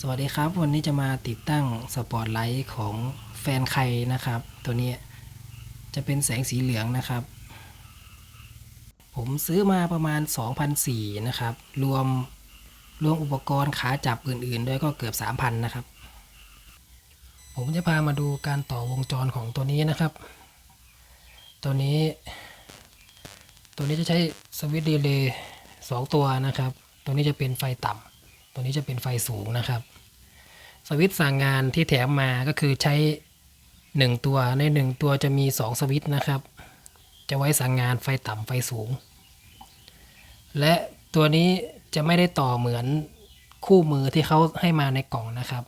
สวัสดีครับ วันนี้จะมาติดตั้งสปอตไลท์ของแฟนใครนะครับ ตัวนี้จะเป็นแสงสีเหลืองนะครับ ผมซื้อมาประมาณ 2,004นะครับ รวมรวมอุปกรณ์ขาจับอื่นๆ ด้วยก็เกือบ 3,000 นะครับ ผมจะพามาดูการต่อวงจรของตัวนี้นะครับ ตัวนี้ ตัวนี้จะใช้สวิตช์ดีเลย์สองตัวนะครับ ตัวนี้จะเป็นไฟต่ำ ตัวนี้จะเป็นไฟสูงนะครับ สวิตช์สั่งงานที่แถมมาก็คือใช้ 1 ตัวใน 1 ตัวจะมี 2 สวิตช์นะครับ จะไว้สั่งงานไฟต่ำไฟสูง และตัวนี้จะไม่ได้ต่อเหมือนคู่มือที่เขาให้มาในกล่องนะครับ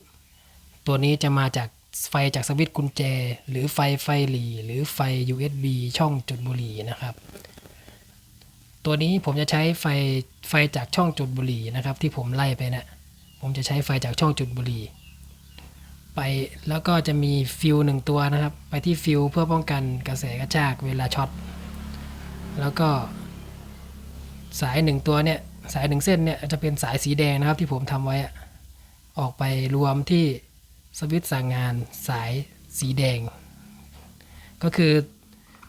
ตัวนี้จะมาจากไฟจากสวิตช์กุญแจ หรือไฟไฟหลีหรือไฟ USB ช่องจุดบุหรี่นะครับ ตัวนี้ผมจะใช้ไฟไฟจากช่องจุดบุหรี่นะครับ ที่ผมไล่ไปนะผมจะใช้ไฟจากช่องจุดบุหรี่ไปแล้วก็จะมีฟิวหนึ่งตัวนะครับ ไปที่ฟิวเพื่อป้องกันกระแสกระชากเวลาช็อตแล้วก็ สายหนึ่งตัวเนี่ยสายหนึ่งเส้นเนี่ยจะเป็นสายสีแดงนะครับที่ผมทำไว้อออกไปรวมที่สวิตช์สั่งงานสายสีแดง ก็คือ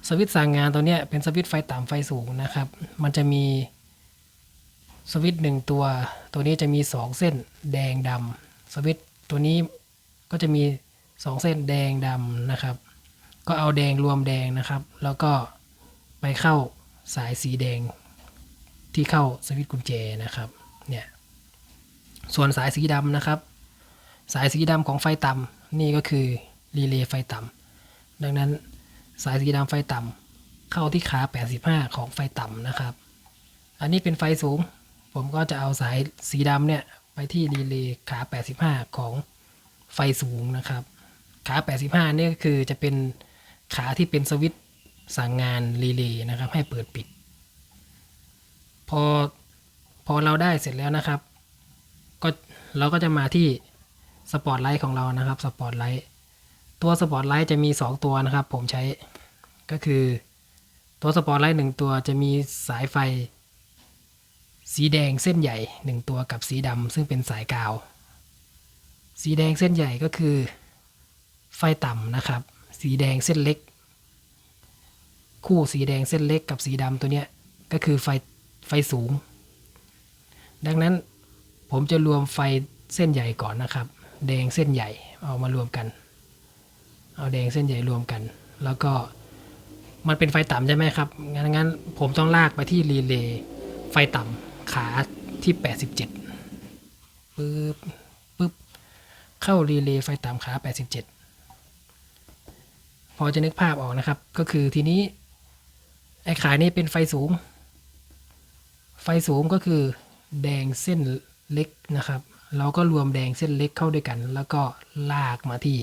สวิตช์สั่งงานตัวเนี้ยเป็นสวิตช์ไฟต่ำไฟสูงนะครับ มันจะมีสวิตช์หนึ่งตัว ตัวนี้จะมี 2 เส้นแดงดำสวิตช์ตัวนี้ก็จะมี 2 เส้นแดงดำนะครับ ก็เอาแดงรวมแดงนะครับ แล้วก็ไปเข้าสายสีแดงที่เข้าสวิตช์กุญแจนะครับเนี่ยส่วนสายสีดำนะครับ สายสีดำของไฟต่ำนี่ก็คือรีเลย์ไฟต่ำดังนั้น สายสีดำไฟต่ำเข้าที่ขา 85 ของไฟต่ำนะครับ อันนี้เป็นไฟสูง ผมก็จะเอาสายสีดำเนี่ยไปที่รีเลย์ขา 85 ของไฟสูงนะครับ ขา 85 นี่ก็คือจะเป็นขาที่เป็นสวิตช์สั่งงานรีเลย์นะครับ ให้เปิดปิด พอพอเราได้เสร็จแล้วนะครับ ก็เราก็จะมาที่สปอตไลท์ของเรานะครับสปอตไลท์ตัวสปอตไลท์จะมี 2 ตัวนะครับ ผมใช้ ก็คือตัวสปอตไลท์หนึ่งตัวจะมีสายไฟ สีแดงเส้นใหญ่1ตัวกับสีดำซึ่งเป็นสายกาว สีแดงเส้นใหญ่ก็คือ ไฟต่ำนะครับ สีแดงเส้นเล็ก คู่สีแดงเส้นเล็กกับสีดำตัวเนี้ยก็คือไฟไฟสูง ดังนั้นผมจะรวมไฟเส้นใหญ่ก่อนนะครับ แดงเส้นใหญ่เอามารวมกัน เอาแดงเส้นใหญ่รวมกัน แล้วก็ มันเป็นไฟต่ำใช่ไหมครับ งั้นงั้นผมต้องลากไปที่รีเลย์ไฟต่ำขาที่ 87ปึ๊บปึ๊บเข้ารีเลย์ไฟต่ำขา 87 พอจะนึกภาพออกนะครับ ก็คือทีนี้ ไอ้ขานี้เป็นไฟสูง ไฟสูงก็คือแดงเส้นเล็กนะครับ เราก็รวมแดงเส้นเล็กเข้าด้วยกัน แล้วก็ลากมาที่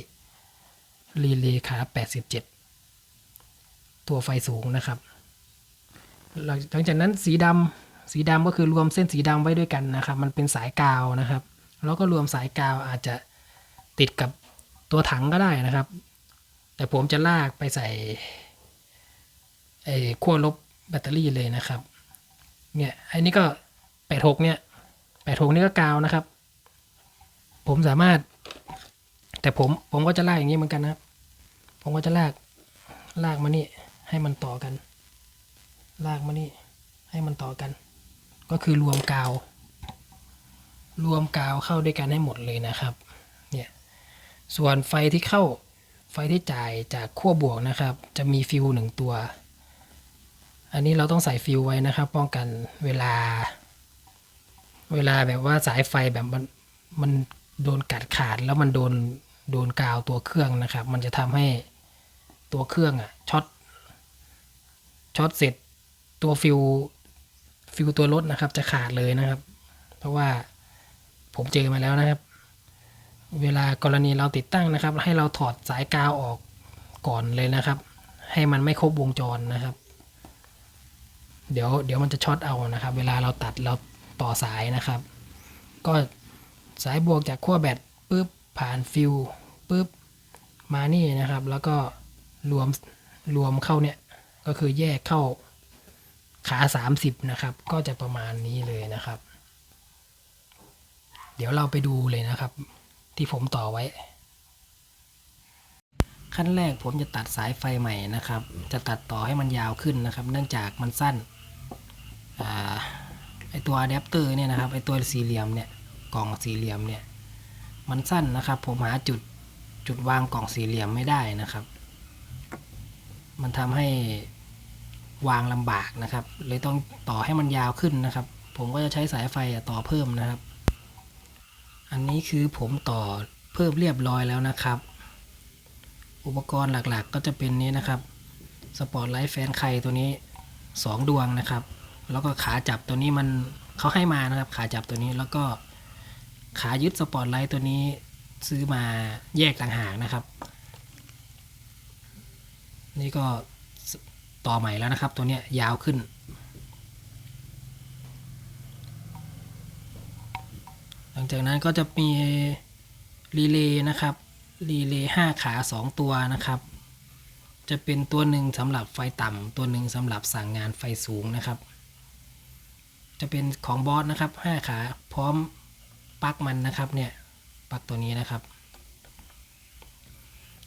รีเลย์ขา 87 ตัวไฟสูงนะครับ หลังจากนั้นสีดำสีดำก็คือรวมเส้นสีดำไว้ด้วยกันนะครับ มันเป็นสายกาวนะครับ แล้วก็รวมสายกาวอาจจะติดกับตัวถังก็ได้นะครับ แต่ผมจะลากไปใส่ไอ้ขั้วลบแบตเตอรี่เลยนะครับ เนี่ยไอ้นี่ก็86เนี่ย86นี่ก็กาวนะครับ ผมสามารถ แต่ผมผมก็จะลากอย่างนี้เหมือนกันนะครับ ผมก็จะลากลากมานี่ ให้มันต่อกัน ลากมานี่ให้มันต่อกัน ก็คือรวมกาว รวมกาวเข้าด้วยกันให้หมดเลยนะครับเนี่ยส่วนไฟที่เข้าไฟที่จ่ายจากขั้วบวกนะครับ จะมีฟิวหนึ่งตัว อันนี้เราต้องใส่ฟิวไว้นะครับ ป้องกันเวลา เวลาแบบว่าสายไฟแบบมันมันโดนกัดขาดแล้วมันโดนโดนกาวตัวเครื่องนะครับ มันจะทำให้ตัวเครื่องอะ ช็อตเสร็จตัวฟิวฟิวตัวรถนะครับ จะขาดเลยนะครับ เพราะว่าผมเจอมาแล้วนะครับ เวลากรณีเราติดตั้งนะครับ ให้เราถอดสายกาวออกก่อนเลยนะครับ ให้มันไม่ครบวงจรนะครับ เดี๋ยวเดี๋ยวมันจะช็อตเอานะครับ เวลาเราตัดเราต่อสายนะครับ ก็สายบวกจากขั้วแบตปุ๊บผ่านฟิวปุ๊บมานี่นะครับ แล้วก็รวมรวมเข้าเนี่ย ก็คือแยกเข้าขา 30 นะครับ ก็จะประมาณนี้เลยนะครับ เดี๋ยวเราไปดูเลยนะครับ ที่ผมต่อไว้ ขั้นแรกผมจะตัดสายไฟใหม่นะครับ จะตัดต่อให้มันยาวขึ้นนะครับ เนื่องจากมันสั้นอไอตัวอะแดปเตอร์เนี่ยนะครับไอตัวสี่เหลี่ยมเนี่ยกล่องสี่เหลี่ยมเนี่ยมันสั้นนะครับ ผมหาจุดจุดวางกล่องสี่เหลี่ยมไม่ได้นะครับ มันทำให้วางลำบากนะครับเลยต้องต่อให้มันยาวขึ้นนะครับ ผมก็จะใช้สายไฟต่อเพิ่มนะครับ อันนี้คือผมต่อเพิ่มเรียบร้อยแล้วนะครับ อุปกรณ์หลักๆ ก็จะเป็นนี้นะครับสปอตไลท์แฟนไคตัวนี้ 2 ดวงนะครับ แล้วก็ขาจับตัวนี้มันเขาให้มานะครับ ขาจับตัวนี้แล้วก็ขายึดสปอตไลท์ตัวนี้ซื้อมาแยกต่างหากนะครับ นี่ก็ต่อใหม่แล้วนะครับ ตัวเนี้ยยาวขึ้น หลังจากนั้นก็จะมีรีเลย์นะครับรีเลย์ห้าขาสองตัวนะครับ จะเป็นตัวหนึ่งสำหรับไฟต่ำตัวหนึ่งสำหรับสั่งงานไฟสูงนะครับ จะเป็นของบอสนะครับห้าขาพร้อมปลั๊กมันนะครับเนี่ยปลั๊กตัวนี้นะครับ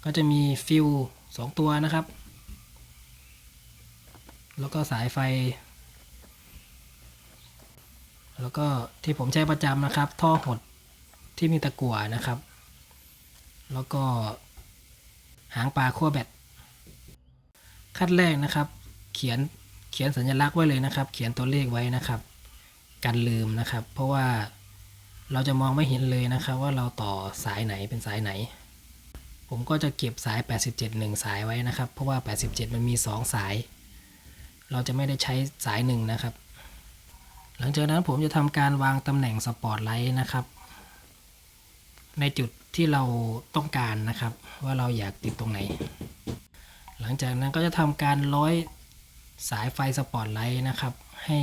ก็จะมีฟิว สองตัวนะครับ แล้วก็สายไฟ แล้วก็ที่ผมใช้ประจำนะครับ ท่อหดที่มีตะกั่วนะครับ แล้วก็หางปลาขั้วแบตขั้นแรกนะครับ เขียนเขียนสัญลักษณ์ไว้เลยนะครับ เขียนตัวเลขไว้นะครับ กันลืมนะครับ เพราะว่าเราจะมองไม่เห็นเลยนะครับ ว่าเราต่อสายไหนเป็นสายไหน ผมก็จะเก็บสาย 87 1 สายไว้นะครับ เพราะว่า 87 มันมี 2 สาย เราจะไม่ได้ใช้สายหนึ่งนะครับ หลังจากนั้นผมจะทำการวางตำแหน่งสปอตไลท์นะครับ ในจุดที่เราต้องการนะครับ ว่าเราอยากติดตรงไหน หลังจากนั้นก็จะทำการร้อยสายไฟสปอตไลท์นะครับ ให้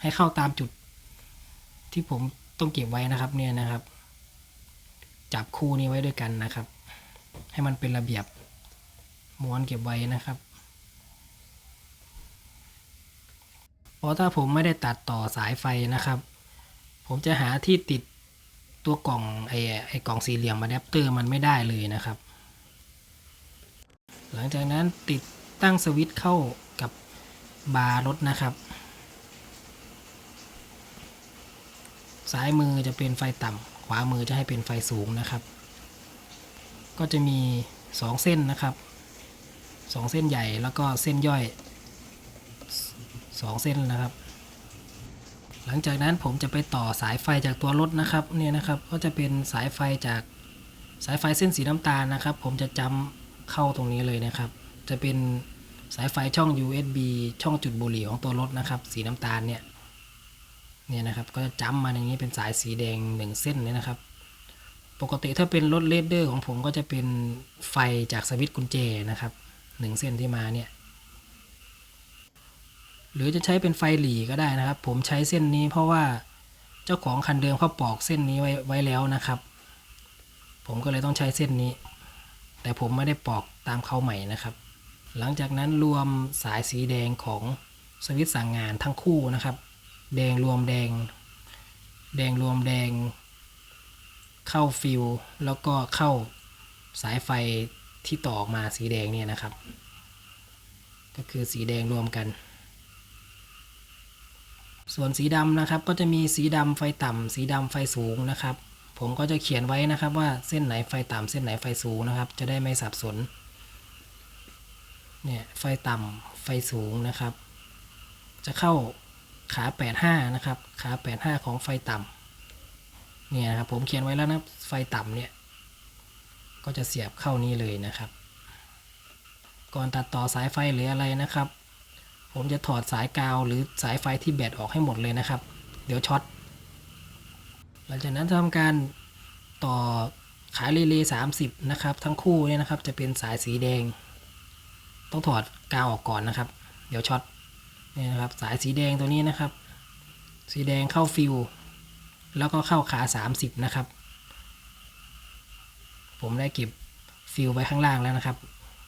ให้เข้าตามจุดที่ผมต้องเก็บไว้นะครับเนี่ยนะครับ จับคู่นี้ไว้ด้วยกันนะครับ ให้มันเป็นระเบียบม้วนเก็บไว้นะครับเพราะถ้าผมไม่ได้ตัดต่อสายไฟนะครับ ผมจะหาที่ติดตัวกล่องไอ้ไอ้กล่องสี่เหลี่ยมอะแดปเตอร์มันไม่ได้เลยนะครับ หลังจากนั้นติดตั้งสวิตช์เข้ากับบาร์รถนะครับ ซ้ายมือจะเป็นไฟต่ำขวามือจะให้เป็นไฟสูงนะครับ ก็จะมี 2 เส้นนะครับ 2 เส้นใหญ่แล้วก็เส้นย่อย 2 เส้นนะครับ หลังจากนั้นผมจะไปต่อสายไฟจากตัวรถนะครับเนี่ยนะครับก็จะเป็นสายไฟจากสายไฟเส้นสีน้ำตาลนะครับ ผมจะจำเข้าตรงนี้เลยนะครับ จะเป็นสายไฟช่อง USB ช่องจุดบุหรี่ของตัวรถนะครับ สีน้ำตาลเนี่ยเนี่ยนะครับก็จะจำมาอย่างนี้เป็นสายสีแดงหนึ่งเส้นเนี่ยนะครับ ปกติถ้าเป็นรถเลดเดอร์ของผมก็จะเป็นไฟจากสวิตช์กุญแจนะครับหนึ่งเส้นที่มาเนี่ย หรือจะใช้เป็นไฟหลีก็ได้นะครับ ผมใช้เส้นนี้เพราะว่าเจ้าของคันเดิมเขาปอกเส้นนี้ไว้ไว้แล้วนะครับ ผมก็เลยต้องใช้เส้นนี้ แต่ผมไม่ได้ปอกตามเขาใหม่นะครับ หลังจากนั้นรวมสายสีแดงของสวิตช์สั่งงานทั้งคู่นะครับ แดงรวมแดง แดงรวมแดง เข้าฟิวแล้วก็เข้าสายไฟที่ต่อออกมาสีแดงเนี่ยนะครับ ก็คือสีแดงรวมกัน ส่วนสีดำนะครับก็จะมีสีดำไฟต่ำสีดำไฟสูงนะครับ ผมก็จะเขียนไว้นะครับว่าเส้นไหนไฟต่ำเส้นไหนไฟสูงนะครับ จะได้ไม่สับสนเนี่ยไฟต่ำไฟสูงนะครับ จะเข้าขา 85 นะครับ ขา 85 ของไฟต่ำ เนี่ยนะครับผมเขียนไว้แล้วนะไฟต่ำเนี่ยก็จะเสียบเข้านี้เลยนะครับ ก่อนตัดต่อสายไฟหรืออะไรนะครับ ผมจะถอดสายกาวหรือสายไฟที่แบตออกให้หมดเลยนะครับ เดี๋ยวช็อตหลังจากนั้นทำการต่อขารีเลย์30นะครับ ทั้งคู่เนี่ยนะครับจะเป็นสายสีแดง ต้องถอดกาวออกก่อนนะครับ เดี๋ยวช็อตเนี่นะครับสายสีแดงตัวนี้นะครับ สีแดงเข้าฟิว แล้วก็เข้าขา 30 นะครับ ผมได้เก็บฟิวไว้ข้างล่างแล้วนะครับ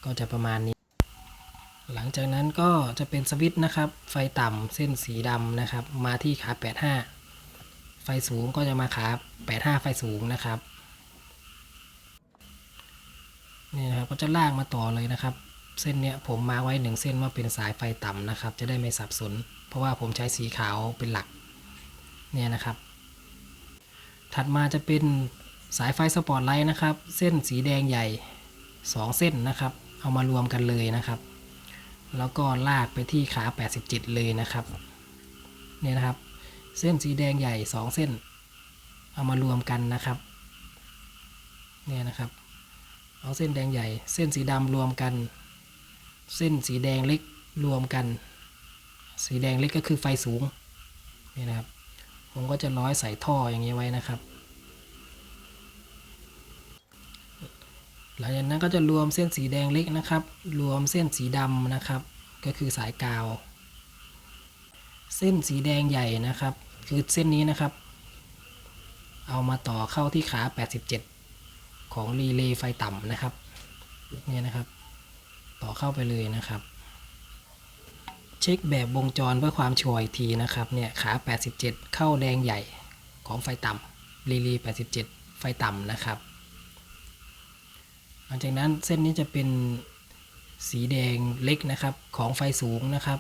ก็จะประมาณนี้ หลังจากนั้นก็จะเป็นสวิตช์นะครับ ไฟต่ำเส้นสีดำนะครับ มาที่ขา 85 ไฟสูงก็จะมาขา 85 ไฟสูงนะครับนี่นะครับก็จะลากมาต่อเลยนะครับ เส้นเนี้ยผมมาไว้หนึ่งเส้นว่าเป็นสายไฟต่ำนะครับ จะได้ไม่สับสน เพราะว่าผมใช้สีขาวเป็นหลักเนี่ยนะครับ ถัดมาจะเป็นสายไฟสปอตไลท์นะครับ เส้นสีแดงใหญ่ 2 เส้นนะครับ เอามารวมกันเลยนะครับ แล้วก็ลากไปที่ขา 87 เลยนะครับเนี่ยนะครับ เส้นสีแดงใหญ่ 2 เส้น เอามารวมกันนะครับเนี่ยนะครับ เอาเส้นแดงใหญ่ เส้นสีดำรวมกัน เส้นสีแดงเล็กรวมกัน สีแดงเล็กก็คือไฟสูงนี่นะครับ ผมก็จะร้อยใส่ท่ออย่างนี้ไว้นะครับ หลังจากนั้นก็จะรวมเส้นสีแดงเล็กนะครับ รวมเส้นสีดำนะครับ ก็คือสายกาว เส้นสีแดงใหญ่นะครับ คือเส้นนี้นะครับ เอามาต่อเข้าที่ขา 87 ของรีเลย์ไฟต่ำนะครับเนี่ยนะครับ ต่อเข้าไปเลยนะครับ เช็คแบบวงจรเพื่อความชัวร์อีกทีนะครับเนี่ยขา 87 เข้าแดงใหญ่ของไฟต่ำรีเลย์87 ไฟต่ำนะครับ หลังจากนั้นเส้นนี้จะเป็นสีแดงเล็กนะครับของไฟสูงนะครับ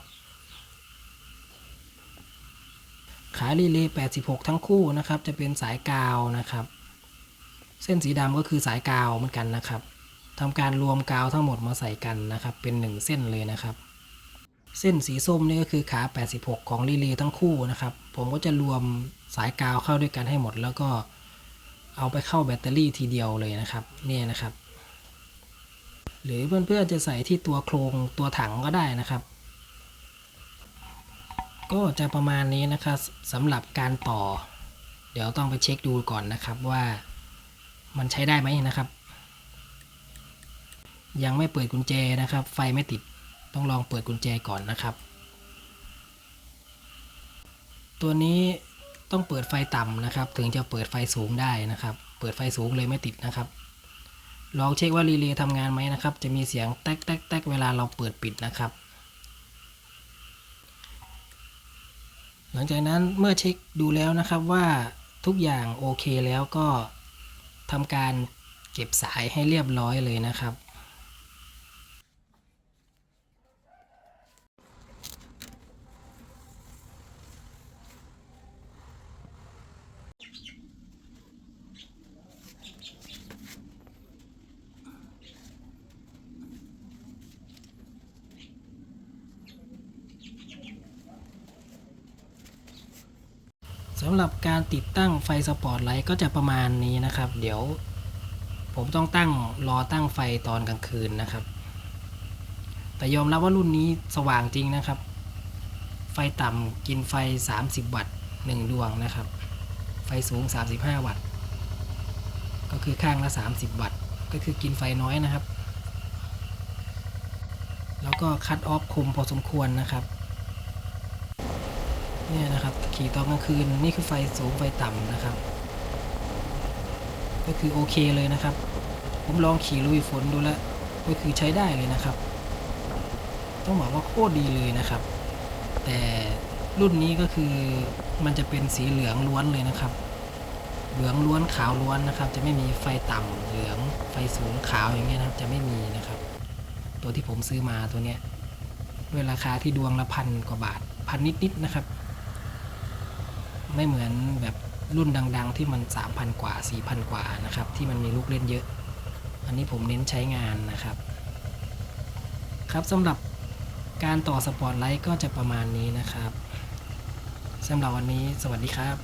ขารีเลย์86 ทั้งคู่นะครับ จะเป็นสายกาวนะครับ เส้นสีดำก็คือสายกาวเหมือนกันนะครับทำการรวมกาวทั้งหมดมาใส่กันนะครับ เป็นหนึ่งเส้นเลยนะครับ เส้นสีส้มนี่ก็คือขา 86 ของรีเลย์ทั้งคู่นะครับ ผมก็จะรวมสายกาวเข้าด้วยกันให้หมด แล้วก็เอาไปเข้าแบตเตอรี่ทีเดียวเลยนะครับเนี่ยนะครับ หรือเพื่อนๆจะใส่ที่ตัวโครงตัวถังก็ได้นะครับ ก็จะประมาณนี้นะครับสำหรับการต่อ เดี๋ยวต้องไปเช็คดูก่อนนะครับว่ามันใช้ได้ไหมนะครับ ยังไม่เปิดกุญแจนะครับ ไฟไม่ติด ต้องลองเปิดกุญแจก่อนนะครับ ตัวนี้ต้องเปิดไฟต่ำนะครับ ถึงจะเปิดไฟสูงได้นะครับ เปิดไฟสูงเลยไม่ติดนะครับ ลองเช็คว่ารีเลย์ทำงานไหมนะครับ จะมีเสียงแต๊กแต๊กแต๊กเวลาเราเปิดปิดนะครับ หลังจากนั้นเมื่อเช็คดูแล้วนะครับว่าทุกอย่างโอเคแล้วก็ทำการเก็บสายให้เรียบร้อยเลยนะครับ สำหรับการติดตั้งไฟสปอร์ตไลท์ก็จะประมาณนี้นะครับ เดี๋ยวผมต้องตั้งรอตั้งไฟตอนกลางคืนนะครับ แต่ยอมรับว่ารุ่นนี้สว่างจริงนะครับ ไฟต่ำกินไฟ 30 วัตต์1ดวงนะครับ ไฟสูง 35 วัตต์ ก็คือข้างละ 30 วัตต์ ก็คือกินไฟน้อยนะครับ แล้วก็คัดออฟคมพอสมควรนะครับ เนี่ยนะครับขี่ตอนกลางคืนนี่คือไฟสูงไฟต่ำนะครับ ก็คือโอเคเลยนะครับ ผมลองขี่ลุยฝนดูแล้วก็คือใช้ได้เลยนะครับ ต้องบอกว่าโคตรดีเลยนะครับ แต่รุ่นนี้ก็คือมันจะเป็นสีเหลืองล้วนเลยนะครับ เหลืองล้วนขาวล้วนนะครับ จะไม่มีไฟต่ำเหลืองไฟสูงขาวอย่างเงี้ยนะครับ จะไม่มีนะครับ ตัวที่ผมซื้อมาตัวเนี้ยด้วยราคาที่ดวงละพันกว่าบาทพันนิดๆนะครับ ไม่เหมือนแบบรุ่นดัง ๆ ที่มัน 3,000 กว่า 4,000 กว่านะครับ ที่มันมีลูกเล่นเยอะ อันนี้ผมเน้นใช้งานนะครับ ครับสำหรับการต่อสปอตไลท์ก็จะประมาณนี้นะครับสำหรับวันนี้สวัสดีครับ